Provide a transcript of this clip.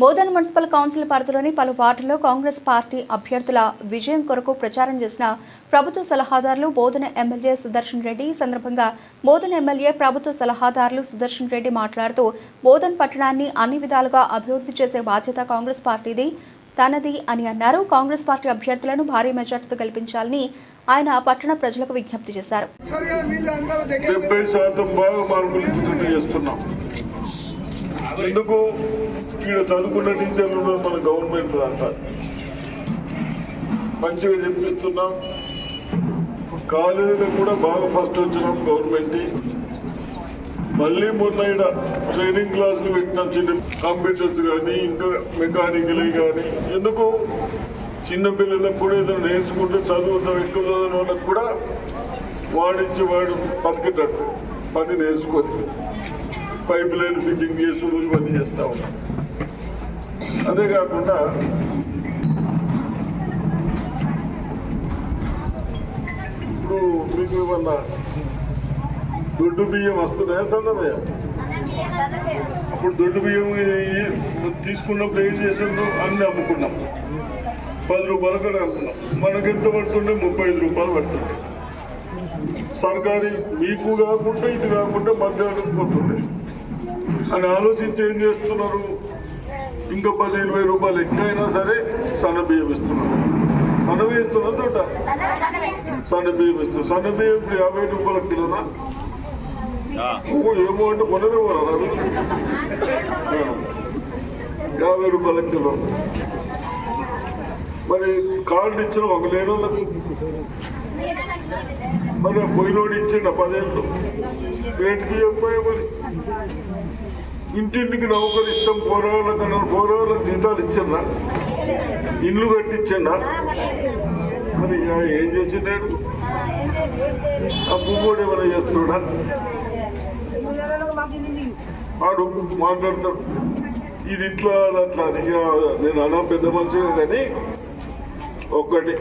మోదన్ municipal council పరిధిలోని పలు వార్డుల్లో కాంగ్రెస్ పార్టీ అభ్యర్థుల విజయం కొరకు ప్రచారం చేసిన ప్రభుత్వ సలహాదారులు బోధన ఎమ్మెల్యే సుదర్శన్ రెడ్డి. ఈ సందర్భంగా బోధన ఎమ్మెల్యే ప్రభుత్వ సలహాదారులు సుదర్శన్ రెడ్డి మాట్లాడుతూ బోధన్ పట్టణాన్ని అన్ని విధాలుగా అభివృద్ధి చేసే బాధ్యత కాంగ్రెస్ పార్టీది తనది అని అన్నారు. కాంగ్రెస్ పార్టీ అభ్యర్థులను భారీ మెజార్టీతో గెలిపించాలని ఆయన పట్టణ ప్రజలకు విజ్ఞప్తి చేశారు. ఎందుకు ఇక్కడ చదువుకున్న టీచర్లు ఉన్నారు మన గవర్నమెంట్ అంతా? మంచిగా చెప్పిస్తున్నాం. కాలేజీలో కూడా బాగా ఫస్ట్ వచ్చినాం గవర్నమెంట్ మళ్ళీ మొన్న ఇక్కడ ట్రైనింగ్ క్లాసులు పెట్టినాం చిన్న కంప్యూటర్స్ కానీ ఇంకా మెకానికల్ కానీ ఎందుకు? చిన్నపిల్లలకు కూడా ఏదైనా నేర్చుకుంటే చదువుతాం ఎక్కువ చదివిన వాళ్ళకి కూడా వాడించి వాడు బతికేటట్టు పని నేర్చుకోవచ్చు పైప్ లైన్ ఫిట్టింగ్ చేసి ఇవన్నీ చేస్తా ఉన్నాం. అదే కాకుండా ఇప్పుడు మీకు ఏమన్నా దొడ్డు బియ్యం వస్తున్నాయా సన్నమయ్యా అప్పుడు దొడ్డు బియ్యం తీసుకున్నప్పుడు ఏం చేసిండ్రు? అన్ని అమ్ముకున్నాం. పది రూపాయలు కూడా అమ్ముకున్నాం మనకి ఎంత పడుతుండే? ముప్పై ఐదు రూపాయలు పడుతుండే. సర్కారీ మీకు కాకుండా ఇటు కాకుండా మధ్యాహ్నం పోతుండే. అని ఆలోచించి ఏం చేస్తున్నారు? ఇంకా పది ఇరవై రూపాయలు ఎక్కువైనా సరే సన్న బియ్యం ఇస్తున్నారు. సన్న బియ్యం ఇస్తున్నా తోట సన్న బియ్యం ఇస్తున్నారు సన్న బియ్యం ఇప్పుడు యాభై రూపాయలకు కిలోనా? ఏమో అంటే పోరా యాభై రూపాయల కిలో. మరి కార్డు ఇచ్చిన ఒక లేని వాళ్ళకు మరి పోయినోడు ఇచ్చిండ పదేళ్ళు? రేటుకి చెప్పాయి మరి? ఇంటింటికి నౌకరు ఇస్తాం పోరాళ్ళకు అన్నారు జీతాలు ఇచ్చిందా ఇల్లు కట్టించన్నా మరి ఏం ఏం చేసిండాడు ఆ పువ్వుడు ఏమైనా చేస్తున్నా వాడు మాట్లాడతాడు ఇది ఇట్లా అది అట్లా ఇక నేను అన్నా పెద్ద మనిషిగా కానీ ఒక్కటి.